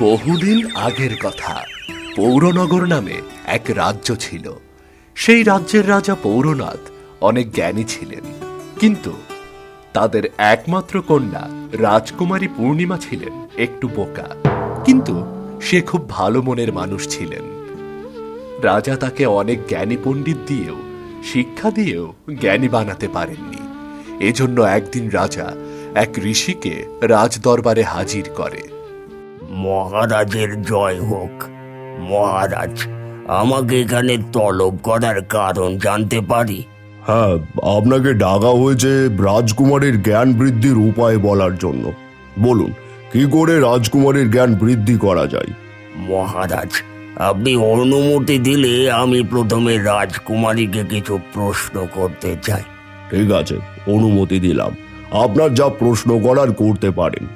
বহুদিন আগের কথা। পৌরনগর নামে এক রাজ্য ছিল। সেই রাজ্যের রাজা পৌরনাথ অনেক জ্ঞানী ছিলেন। কিন্তু তাদের একমাত্র কন্যা রাজকুমারী পূর্ণিমা ছিলেন একটু বোকা। কিন্তু সে খুব ভালো মনের মানুষ ছিলেন। রাজা তাকে অনেক জ্ঞানী পণ্ডিত দিয়েও, শিক্ষা দিয়েও জ্ঞানী বানাতে পারেননি। এজন্য একদিন রাজা এক ঋষিকে রাজদরবারে হাজির করে। মহারাজের জয় হোক। মহারাজ আমাকে এখানে তলব করার কারণ জানতে পারি? হ্যাঁ আপনাকে ডাকা হয়েছে রাজকুমারের জ্ঞান বৃদ্ধির উপায় বলার জন্য। বলুন কি করে রাজকুমারের জ্ঞান বৃদ্ধি করা যায়? মহারাজ আপনি অনুমতি দিলে আমি প্রথমে রাজকুমারীকে কিছু প্রশ্ন করতে চাই। ঠিক আছে অনুমতি দিলাম। আপনার যা প্রশ্ন করার করতে পারেন।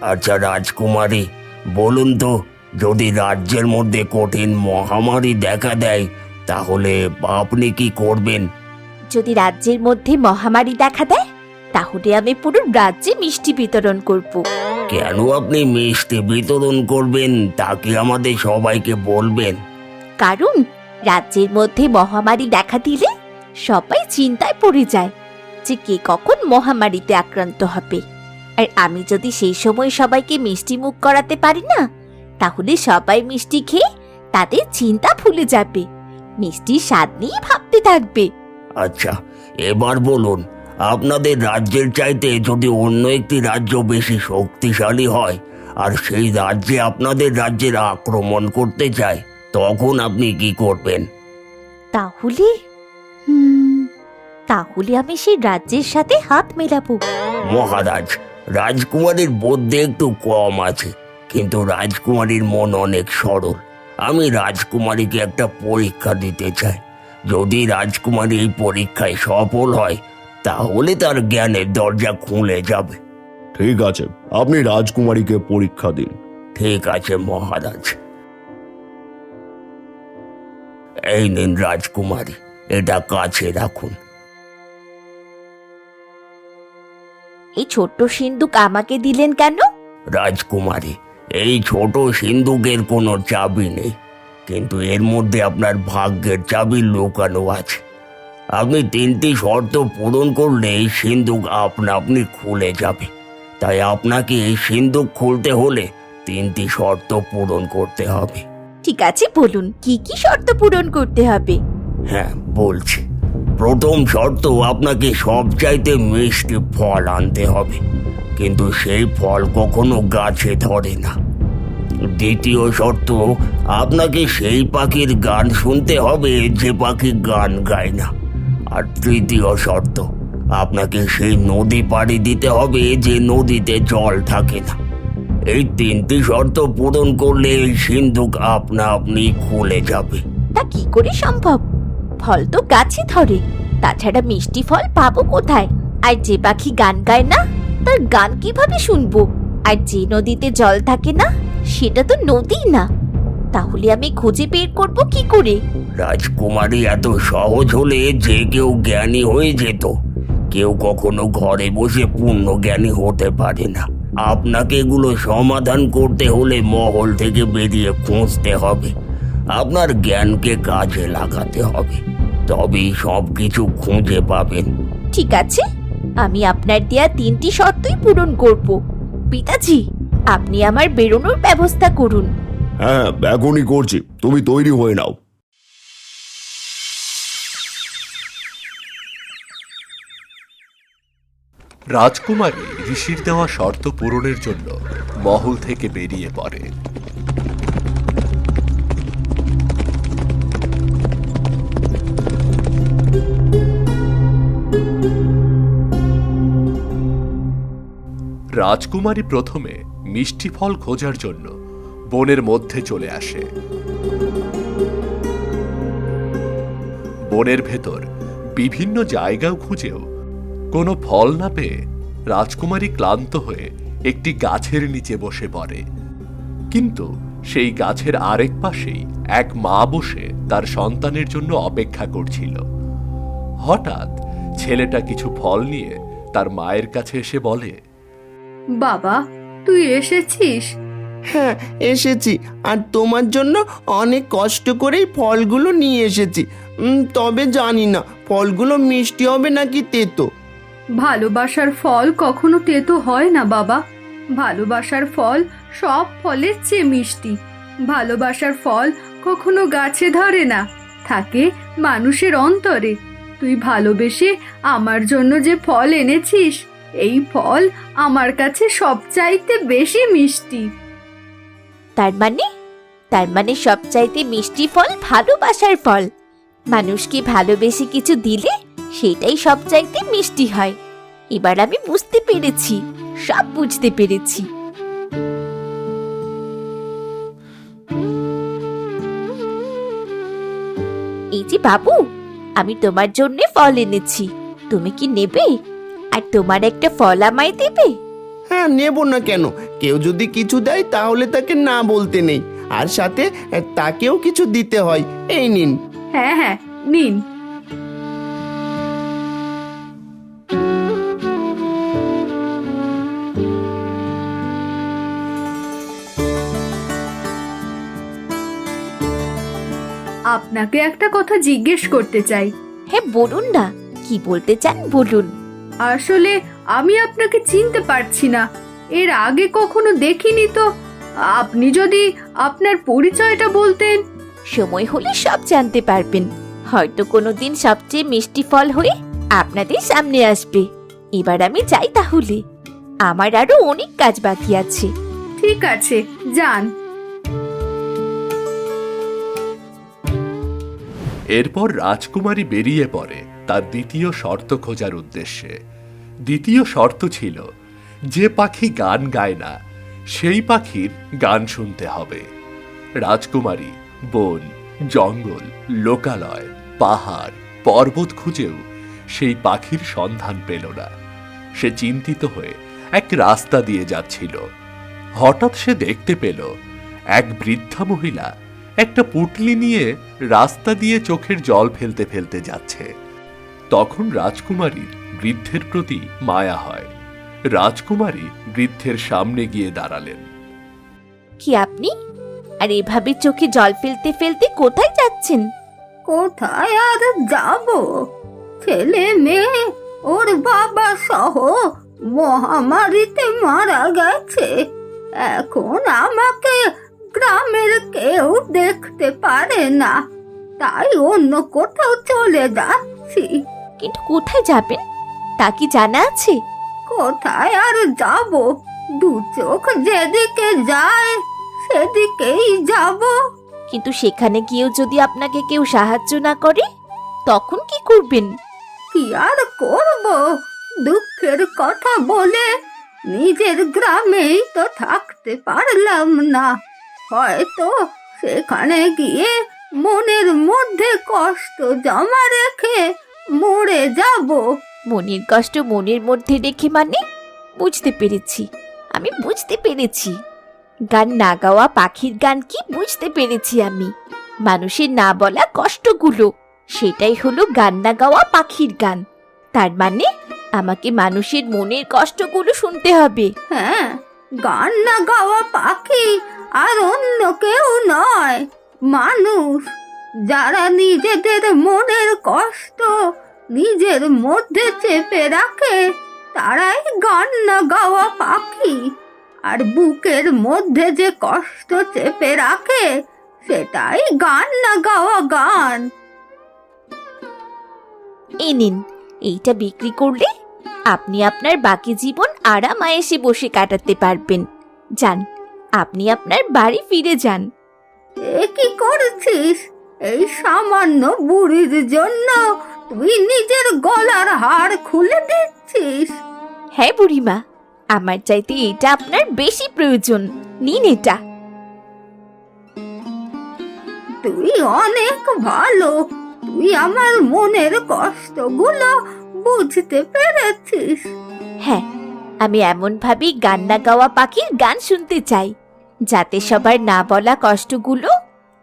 আচ্ছা রাজকুমারী বলুন তো যদি রাজ্যের মধ্যে কঠিন মহামারী দেখা দেয় তাহলে আপনি কি করবেন? যদি রাজ্যের মধ্যে মহামারী দেখা দেয় তাহলে আমি পুরো রাজ্যে মিষ্টি বিতরণ করব। কেন আপনি মিষ্টি বিতরণ করবেন তাকে আমাদের সবাইকে বলবেন? কারণ রাজ্যের মধ্যে মহামারী দেখা দিলে সবাই চিন্তায় পড়ে যায় যে কে কখন মহামারীতে আক্রান্ত হবে। আর আমি যদি সেই সময় সবাইকে মিষ্টি মুখ করাতে পারি না তাহলে সবাই মিষ্টি খেয়ে তাদের চিন্তা ভুলে যাবে। মিষ্টির স্বাদ নিয়ে ভাবতে থাকবে। আচ্ছা এবার বলুন আপনাদের রাজ্যের চাইতে যদি অন্য একটি রাজ্য বেশি শক্তিশালী হয় আর সেই রাজ্যে আপনাদের রাজ্যের আক্রমণ করতে চায় তখন আপনি কি করবেন? তাহলে? হুম, তাহলে আমি সেই রাজ্যের সাথে হাত মেলাবো। মহারাজ রাজকুমারীর বুদ্ধি একটু কম আছে কিন্তু রাজকুমারীর মন অনেক সরল। আমি রাজকুমারীকে একটা পরীক্ষা দিতে চাই। যদি রাজকুমারী এই পরীক্ষায় সফল হয় তাহলে তার জ্ঞানের দরজা খুলে যাবে। ঠিক আছে আপনি রাজকুমারীকে পরীক্ষা দিন। ঠিক আছে মহারাজ। এই নিন রাজকুমারী এটা কাছে রাখুন। এই ছোট্ট সিন্দুক আমাকে দিলেন কেন? রাজকুমারী এই ছোট সিন্ধুকের কোনো চাবি নেই। কিন্তু এর মধ্যে আপনার ভাগ্যের চাবি লুকানো আছে। আপনি তিনটি শর্ত পূরণ করলে এই সিন্ধুক আপনা আপনি খুলে যাবে। তাই আপনাকে এই সিন্ধুক খুলতে হলে তিনটি শর্ত পূরণ করতে হবে। ঠিক আছে বলুন কি কি শর্ত পূরণ করতে হবে? হ্যাঁ বলছি। প্রথম শর্ত আপনাকে সবচাইতে মিষ্টি ফল আনতে হবে। কিন্তু সেই ফল কখনো গাছে ধরে না। দ্বিতীয় শর্ত, আপনাকে সেই পাখির গান শুনতে হবে যে পাখি গান গায় না। আর তৃতীয় শর্ত, আপনাকে সেই নদী পাড়ি দিতে হবে যে নদীতে জল থাকে না। এই তিনটি শর্ত পূরণ করলে সিন্ধুক আপনা আপনি খুলে যাবে। তা কি করে সম্ভব? ফল তো গাছে ধরে। তাছাড়া মিষ্টি ফল পাবো কোথায়? আর যে পাখি গান গায় না, তার গান কীভাবে শুনব? আর যে নদীতে জল থাকে না, সেটা তো নদী না। তাহলে আমি খুঁজে বের করব কি করে? রাজকুমারী এত সহজ হলে যে কেউ জ্ঞানী হয়ে যেত। কেউ কখনো ঘরে বসে পূর্ণ জ্ঞানী হতে পারে না। আপনাকে এগুলো সমাধান করতে হলে মহল থেকে বেরিয়ে খুঁজতে হবে। আপনার জ্ঞানকে কাজে লাগাতে হবে। তবেই সব কিছু খুঁজে পাবেন। ঠিক আছে। আমি আপনার দেয়া তিনটি শর্তই পূরণ করব। পিতাজি আপনি আমার বেরোনোর ব্যবস্থা করুন। হ্যাঁ এখনই করছি। তুমি তৈরি হয়ে নাও। রাজকুমারী ঋষির দেওয়া শর্ত পূরণের জন্য মহল থেকে বেরিয়ে পড়ে। রাজকুমারী প্রথমে মিষ্টি ফল খোঁজার জন্য বনের মধ্যে চলে আসে। বনের ভেতর বিভিন্ন জায়গাও খুঁজেও কোনো ফল না পেয়ে রাজকুমারী ক্লান্ত হয়ে একটি গাছের নিচে বসে পড়ে। কিন্তু সেই গাছের আরেক পাশেই এক মা বসে তার সন্তানের জন্য অপেক্ষা করছিল। হঠাৎ ছেলেটা কিছু ফল নিয়ে তার মায়ের কাছে এসে বলে বাবা তুই এসেছিস? হ্যাঁ এসেছি। আর তোমার জন্য অনেক কষ্ট করেই ফলগুলো নিয়ে এসেছি। উম, তবে জানি না ফলগুলো মিষ্টি হবে নাকি তেতো? ভালোবাসার ফল কখনো তেতো হয় না বাবা। ভালোবাসার ফল সব ফলের চেয়ে মিষ্টি। ভালোবাসার ফল কখনো গাছে ধরে না থাকে মানুষের অন্তরে। তুই ভালোবেসে আমার জন্য যে ফল এনেছিস এই ফল আমার কাছে সবচাইতে বেশি মিষ্টি। তার মানে? তার মানে সবচাইতে মিষ্টি ফল ভালোবাসার ফল। মানুষকে ভালোবেসে কিছু দিলে সেটাই সবচাইতে মিষ্টি হয়। এবার আমি বুঝতে পেরেছি, সব বুঝতে পেরেছি। এই যে বাবু, আমি তোমার জন্য ফল এনেছি। তুমি কি নেবে? আর তোমার একটা ফল আমায় দেবে? হ্যাঁ নেব না কেন? কেউ যদি কিছু দেয় তাহলে তাকে না বলতে নেই। আর সাথে আহ, তাকেও কিছু দিতে হয়। এই নিন। হ্যাঁ হ্যাঁ নিন। আপনাকে একটা কথা জিজ্ঞেস করতে চাই। হ্যাঁ বলুন না। কি বলতে চান বলুন। আসলে আমি আপনাকে চিনতে পারছি না। এর আগে কখনো দেখিনি তো। আপনি যদি আপনার পরিচয়টা বলতেন। সময় হলে সব জানতে পারবেন। হয়তো কোনো দিন সবচেয়ে মিষ্টি ফল হয়ে আপনাদের সামনে আসবে। এবার আমি যাই তাহলে। আমার আরও অনেক কাজ বাকি আছে। ঠিক আছে যান। এরপর রাজকুমারী বেরিয়ে পড়ে। তার দ্বিতীয় শর্ত খোঁজার উদ্দেশ্যে। দ্বিতীয় শর্ত ছিল, যে পাখি গান গায় না, সেই পাখির গান শুনতে হবে। রাজকুমারী, বন, জঙ্গল, লোকালয়, পাহাড়, পর্বত খুঁজেও সেই পাখির সন্ধান পেল না। সে চিন্তিত হয়ে এক রাস্তা দিয়ে যাচ্ছিল। হঠাৎ সে দেখতে পেল, এক বৃদ্ধা মহিলা একটা পুটলি নিয়ে রাস্তা দিয়ে চোখের জল ফেলতে ফেলতে যাচ্ছে। তখন রাজকুমারীর বৃদ্ধের প্রতি মায়া হয়। রাজকুমারী বৃদ্ধের সামনে গিয়ে দাঁড়ালেন। কি আপনি? আর এভাবে চোখে জল ফেলতে ফেলতে কোথায় যাচ্ছেন? কোথায় আর যাব? ছেলে মেয়ে ওর বাবা সহ মহামারীতে মারা গেছে। এখন আমাকে গ্রামের কেউ দেখতে পারে না। তাই অন্য কোথাও চলে যাচ্ছি। কিন্তু কোথায় যাবেন তা কি জানা আছে? কোথায় আর যাব? দু চোখ যেদিকে যায় সেদিকেই যাব। কিন্তু সেখানে গিয়েও যদি আপনাকে কেউ সাহায্য না করে তখন কি করবেন? কি আর করব? দুঃখের কথা বলে নিজের গ্রামেই তো থাকতে পারলাম না। হয়তো সেখানে গিয়ে মনের মধ্যে কষ্ট জমা রেখে মরে যাব। মনের কষ্ট মনের মধ্যে রেখে মানে? বুঝতে পেরেছি। আমি বুঝতে পেরেছি। গান না গাওয়া পাখির গান কি বুঝতে পেরেছি আমি? মানুষের না বলা কষ্টগুলো সেটাই হলো গান না গাওয়া পাখির গান। তার মানে আমাকে মানুষের মনের কষ্টগুলো শুনতে হবে। হ্যাঁ গান না গাওয়া পাখি আর অন্য কেউ নয়। মানুষ। যারা নিজেদের মনের কষ্ট নিজের মধ্যে চেপে রাখে তারাই গান না গাওয়া পাখি। আর বুকের মধ্যে যে কষ্ট চেপে রাখে সেটাই গান না গাওয়া গান। এই নিন এইটা বিক্রি করলে আপনি আপনার বাকি জীবন আরাম আয়েসে বসে কাটাতে পারবেন। যান আপনি আপনার বাড়ি ফিরে যান। এ কি করছিস? এই সামান্য বুড়ির জন্য তুই নিজের গলার হাড় খুলে দিচ্ছিস। হ্যাঁ বুড়িমা আমার চাইতে এটা আপনার বেশি প্রয়োজন। নিন এটা। তুই অনেক ভালো তুই আমার মনের কষ্টগুলো বুঝতে পেরেছিস। হ্যাঁ আমি এমন ভাবে গান না গাওয়া পাখির গান শুনতে চাই যাতে সবার না বলা কষ্টগুলো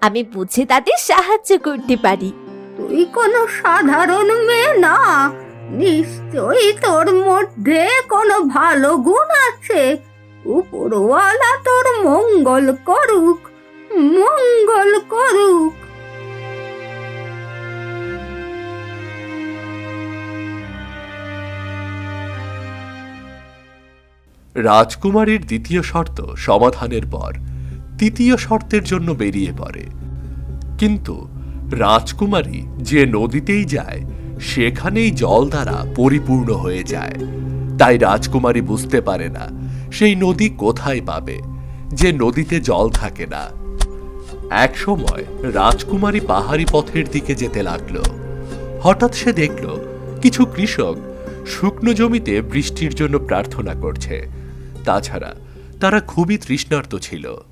আমি বুঝে তাদের সাহায্য করতে পারি। তুই কোনো সাধারণ মেয়ে না। নিশ্চয়ই তোর মধ্যে কোনো ভালো গুণ আছে। উপরওয়ালা তোর মঙ্গল করুক মঙ্গল করুক। রাজকুমারীর দ্বিতীয় শর্ত সমাধানের পর। তৃতীয় শর্তের জন্য বেরিয়ে পড়ে। কিন্তু রাজকুমারী যে নদীতেই যায়, সেখানেই জল দ্বারা পরিপূর্ণ হয়ে যায়। তাই রাজকুমারী বুঝতে পারে না, সেই নদী কোথায় পাবে, যে নদীতে জল থাকে না। এক সময় রাজকুমারী পাহাড়ি পথের দিকে যেতে লাগল। হঠাৎ সে দেখল, কিছু কৃষক শুকনো জমিতে বৃষ্টির জন্য প্রার্থনা করছে। তাছাড়া তারা খুবই তৃষ্ণার্ত ছিল।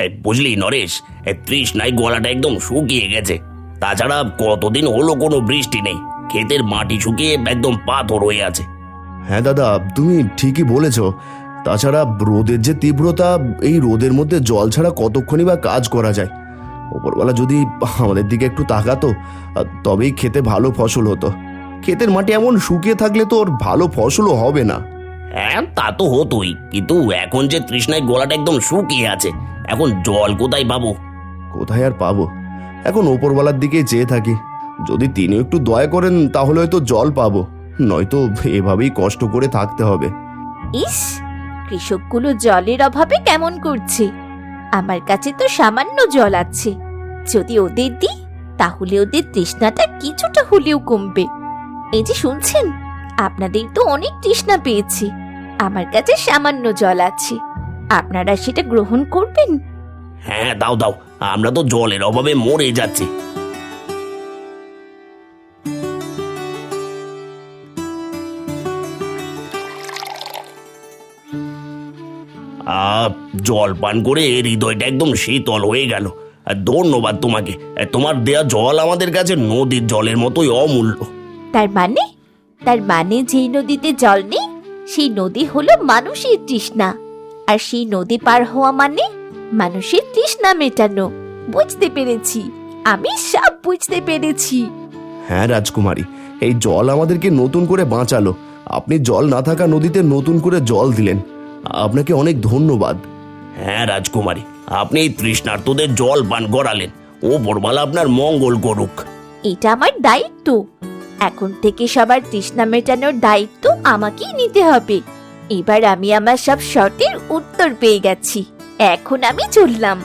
এই বুঝলি নরেশ? এই তৃষ্ণায় গলাটা একদম শুকিয়ে গেছে। তাছাড়া কতদিন হলো কোনো বৃষ্টি নেই। ক্ষেতের মাটি শুকিয়ে একদম পাথর হয়ে আছে। হ্যাঁ দাদা তুমি ঠিকই বলেছ। তাছাড়া রোদের যে তীব্রতা এই রোদের মধ্যে জল ছাড়া কতক্ষণই বা কাজ করা যায়? ওপরবেলা যদি আমাদের দিকে একটু তাকাতো তবেই খেতে ভালো ফসল হতো। ক্ষেতের মাটি এমন শুকিয়ে থাকলে তো ওর ভালো ফসলও হবে না। হ্যাঁ তা তো হতোই। কিন্তু এখন যে তৃষ্ণায় গলাটা একদম শুকিয়ে আছে এখন জল কোথায় পাবো? কোথায় আর পাবো? এখন ওপরবেলার দিকে চেয়ে থাকি। যদি তিনি একটু দয়া করেন তাহলে হয়তো জল পাবো। নয়তো এভাবেই কষ্ট করে থাকতে হবে। ইস কৃষকগুলো জলের অভাবে কেমন করছে? আমার কাছে তো সামান্য জল আছে। যদি ওদের দিই তাহলে ওদের তৃষ্ণাটা কিছুটা হলেও কমবে। এই যে শুনছেন আপনাদের তো অনেক তৃষ্ণা পেয়েছি। আমার কাছে সামান্য জল আছে। আপনারা সেটা গ্রহণ করবেন? হ্যাঁ দাও দাও। আমরা তো জলের অভাবে মরে যাচ্ছি। আহ, জল পান করে হৃদয়টা একদম শীতল হয়ে গেল। আর ধন্যবাদ তোমাকে। আর তোমার দেয়া জল আমাদের কাছে নদীর জলের মতোই অমূল্য। তার মানে? তার মানে যেই নদীতে জল নেই সেই নদী হলো মানুষের তৃষ্ণা। আর সেই নদী পার হওয়া মানে মানুষের তৃষ্ণা মেটানো। বুঝতে পেরেছি। আমি সব বুঝতে পেরেছি। হ্যাঁ রাজকুমারী এই জল আমাদেরকে নতুন করে বাঁচালো। আপনি জল না থাকা নদীতে নতুন করে জল দিলেন। আপনাকে অনেক ধন্যবাদ। হ্যাঁ রাজকুমারী আপনি এই তৃষ্ণার্তদের জল পান করালেন ও পরবালা আপনার মঙ্গল করুক। এটা আমার দায়িত্ব। এখন থেকে সবার তৃষ্ণা মেটানোর দায়িত্ব আমাকেই নিতে হবে। এবার আমি আমার সব শর্তের উত্তর পেয়ে গেছি। এখন আমি চললাম।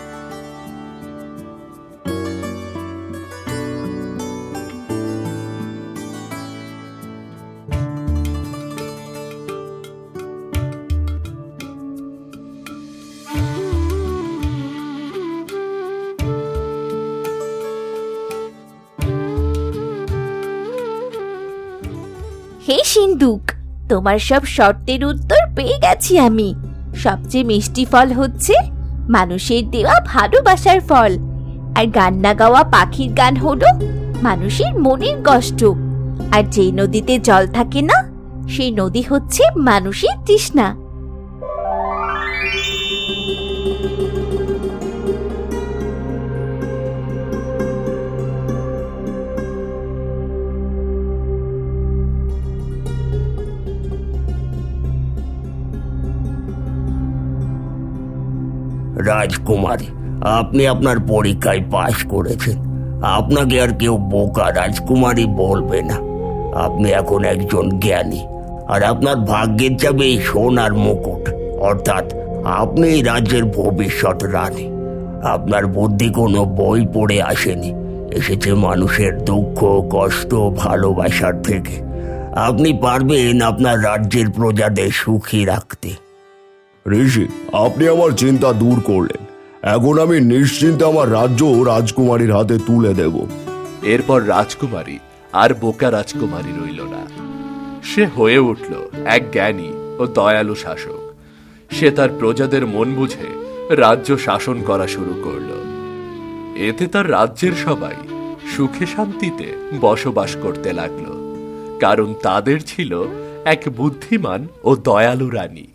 হে সিন্দুক তোমার সব শর্তের উত্তর পেয়ে গেছি আমি। সবচেয়ে মিষ্টি ফল হচ্ছে মানুষের দেওয়া ভালোবাসার ফল। আর গান না গাওয়া পাখির গান হলো মানুষের মনের কষ্ট। আর যেই নদীতে জল থাকে না, সেই নদী হচ্ছে মানুষের তৃষ্ণা। রাজকুমারী, আপনি আপনার পরীক্ষায় পাশ করেছেন। আপনাকে আর কেউ বোকা রাজকুমারী বলবে না। আপনি এখন একজন জ্ঞানী, আর আপনার ভাগ্যের যাবে এই সোনার মুকুট। অর্থাৎ আপনি এই রাজ্যের ভবিষ্যৎ রানী। আপনার বুদ্ধি কোনো বই পড়ে আসেনি। এসেছে মানুষের দুঃখ, কষ্ট, ভালোবাসার থেকে। আপনি পারবেন আপনার রাজ্যের প্রজাদের সুখী রাখতে। ঋষি, আপনি আমার চিন্তা দূর করলেন। এখন আমি নিশ্চিন্তে আমার রাজ্য রাজকুমারীর হাতে তুলে দেব। এরপর রাজকুমারী আর বোকা রাজকুমারী রইল না। সে হয়ে উঠল এক জ্ঞানী ও দয়ালু শাসক। সে তার প্রজাদের মন বুঝে রাজ্য শাসন করা শুরু করল। এতে তার রাজ্যের সবাই সুখে শান্তিতে বসবাস করতে লাগল, কারণ তাদের ছিল এক বুদ্ধিমান ও দয়ালু রানী।